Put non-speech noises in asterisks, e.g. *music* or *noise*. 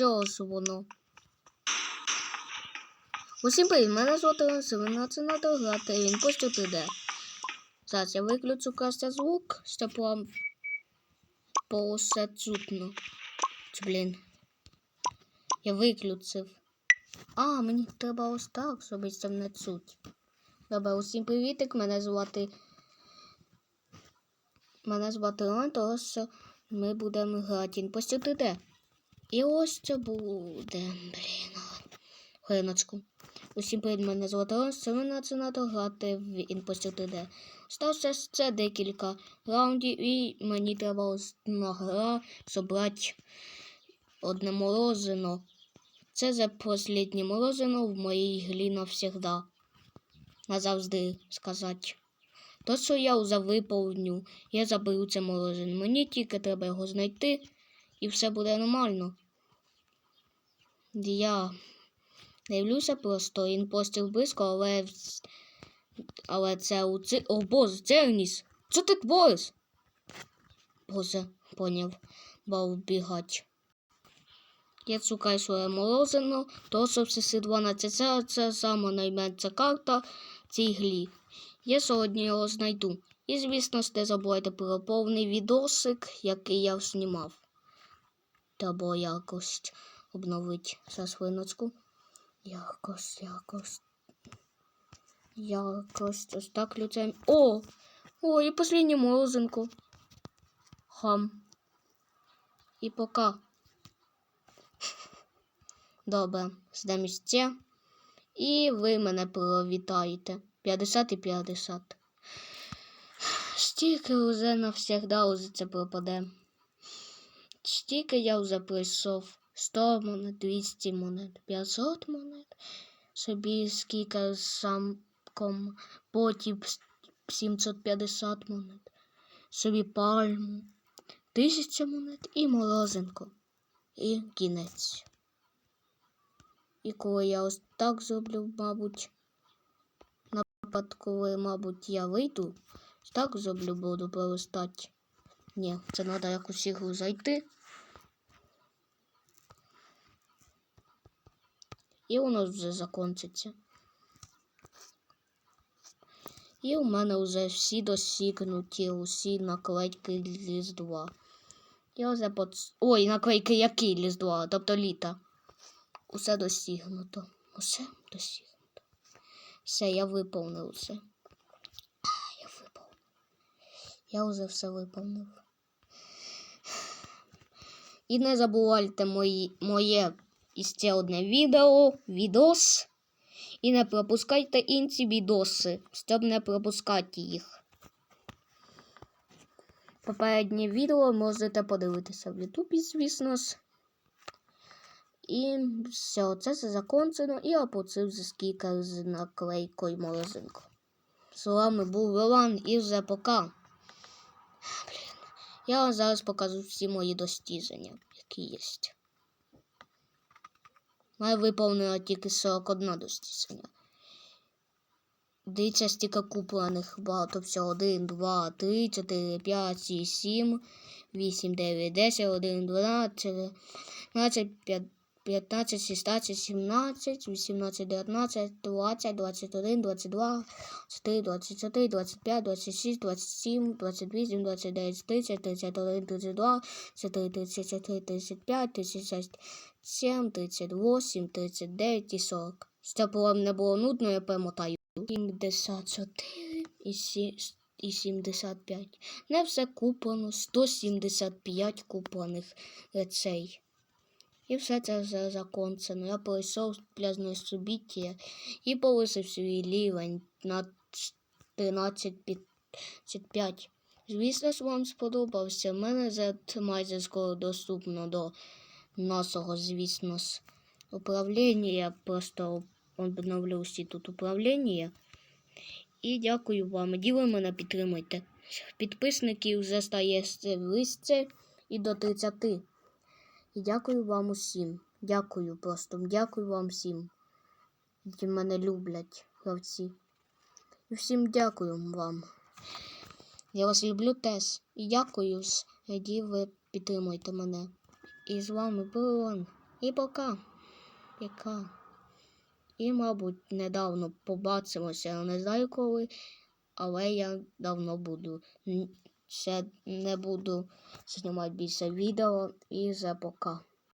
Ось воно. Усім привіт, мене звати Василина, це надо грати, він постійно йде. Зараз я виключу краще звук, щоб вам чутно. Чи, блін. Я виключив. А, мені треба ось так щоб не чуть. Добре, усім привітик, мене звати. Мене звати Рон, тому що ми будемо грати. Постійно йде. І ось це буде. Блін. Хвилиночку. Усім привіт, мене звати Рос, це надо грати в Imposter 3D. Стався ще декілька раундів і мені треба одна гра зібрати одне морозино. Це за останнє морозино в моїй грі навсегда. Назавжди сказати. То, що я вже виповню, я заберу це морозино. Мені тільки треба його знайти і все буде нормально. Я дивлюся просто імпостер близько, але, але це у ци... О, боже, Церніс! Що ти твориш? Боже, поняв, бав бігать. Я шукаю своє морозино, то все 12. Це, це сама найменша карта цій глі. Я сьогодні його знайду. І, звісно не забувайте про повний відосик, який я знімав. Треба якось обновити свиночку. Якось, якось. Якось ось так люцем. О! О, і последнє морозинку. Хам. І пока. *laughs* Добре, здам ще. І ви мене привітаєте. 50 і 50. Стільки вже навсегда уже це пропаде. Стільки я вже пройшов. 100 монет, 200 монет, 500 монет. Собі скільки самком, потім 750 монет. Собі пальму, 1000 монет і морозинку. І кінець. І коли я ось так зроблю, мабуть, напад, коли, мабуть, я вийду, так зроблю, буду пролистати. Ні, це треба якусь ігру зайти. І воно вже закончиться. І у мене вже всі досігнуті, усі наклейки Різдва. Я вже под... Ой, наклейки які Різдва, тобто літа. Усе досігнуто. Усе досігнуто. Все, я виповнив усе. А, я виповнив. Я вже все виповнив. І не забувайте мої, моє і ще одне відео, відос. І не пропускайте інші відоси, щоб не пропускати їх. Попереднє відео можете подивитися в Ютубі, звісно ж. І все, це все закончено. І опустив за скільки з наклейкою морозинку. З вами був Ролан і вже пока. Я вам зараз покажу всі мої достіження, які є. Має виповнено тільки 41 достіження. Дивіться, стільки куплених багато всього. 1, 2, 3, 4, 5, 6, 7, 8, 9, 10, 1, 12, 12, 15, 16, 17, 18, 19, 20, 21, 22, 23, 24, 25, 26, 27, 28, 29, 30, 31, 32, 33, 34, 35, 36, 7, 38, 39 і 40. Щоб вам не було нудно, я перемотаю. 74 і сі- і 75. Не все куплено, 175 куплених речей. І все це вже закончено. Я пройшов пляжне субіття і повисив свій рівень на 13-5. Звісно вам сподобався. Мене вже майже скоро доступно до нашого, звісно управління. Я просто обновлю всі тут управління. І дякую вам. І ви мене підтримуйте. Підписників вже стає вище і до 30. І дякую вам усім. Дякую просто. Дякую вам всім. Які мене люблять гравці. І всім дякую вам. Я вас люблю теж. І дякую, раді ви підтримуєте мене. І з вами Іван. І пока. Пока. І, мабуть, недавно побачимося. Я не знаю коли, але я давно буду. Ще не буду знімати більше відео і вже пока.